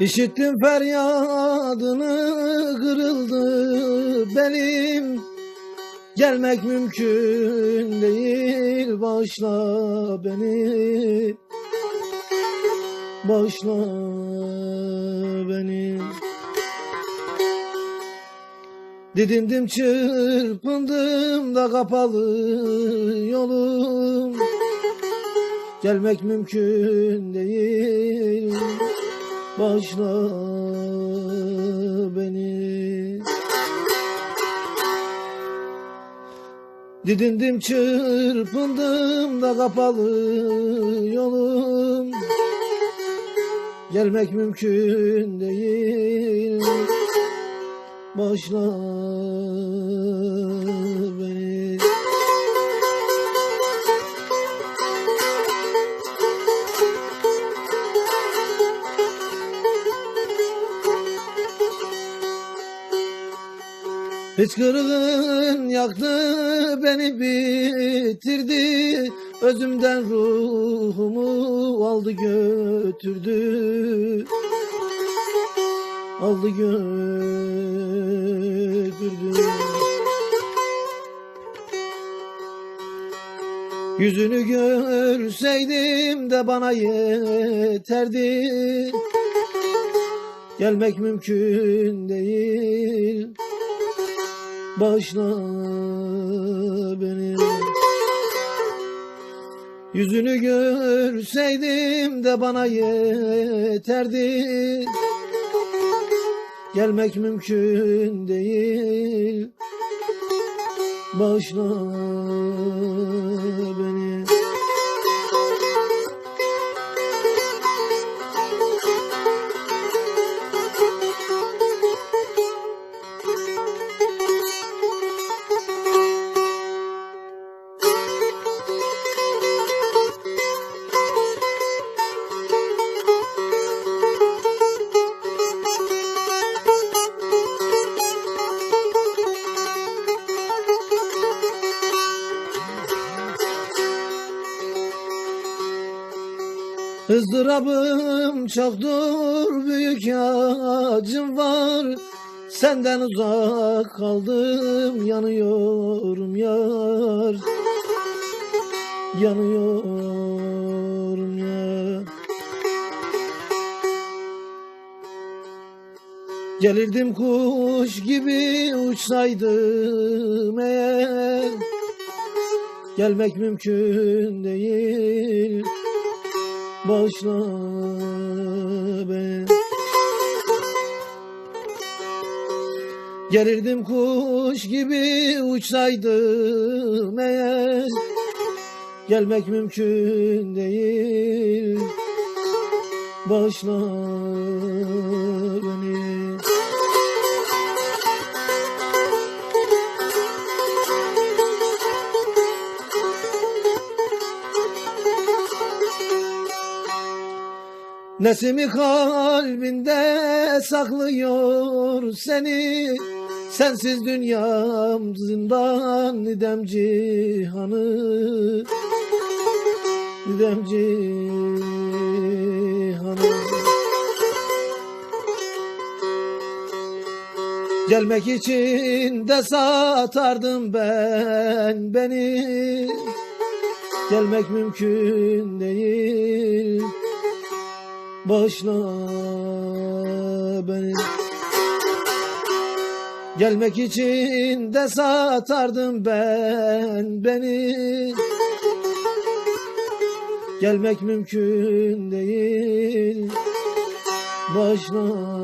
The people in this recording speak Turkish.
İşittim feryadını kırıldı belim. Gelmek mümkün değil bağışla beni. Bağışla beni. Didindim çırpındım da kapalı yolum. Gelmek mümkün değil Bağışla beni. Didindim çırpındım da kapalı yolum. Gelmek mümkün değil. Bağışla Hıçkırığın yaktı beni bitirdi. Özümden ruhumu aldı götürdü. Aldı götürdü. Yüzünü görseydim de bana yeterdi. Gelmek mümkün değil Bağışla beni Yüzünü görseydim de bana yeterdi. Gelmek mümkün değil. Bağışla Hızdırabım çoktur büyük acım var. Senden uzak kaldım yanıyorum yar. Yanıyorum yar. Gelirdim kuş gibi uçsaydım eğer. Gelmek mümkün değil Bağışla beni Gelirdim kuş gibi uçsaydım eğer. Gelmek mümkün değil. Bağışla beni Nesimi kalbinde saklıyor seni. Sensiz dünyam zindan Nidem cihanı. Nidem cihanı. Gelmek için de satardım ben beni. Gelmek mümkün değil Bağışla beni. Gelmek için de satardım ben beni. Gelmek mümkün değil. Bağışla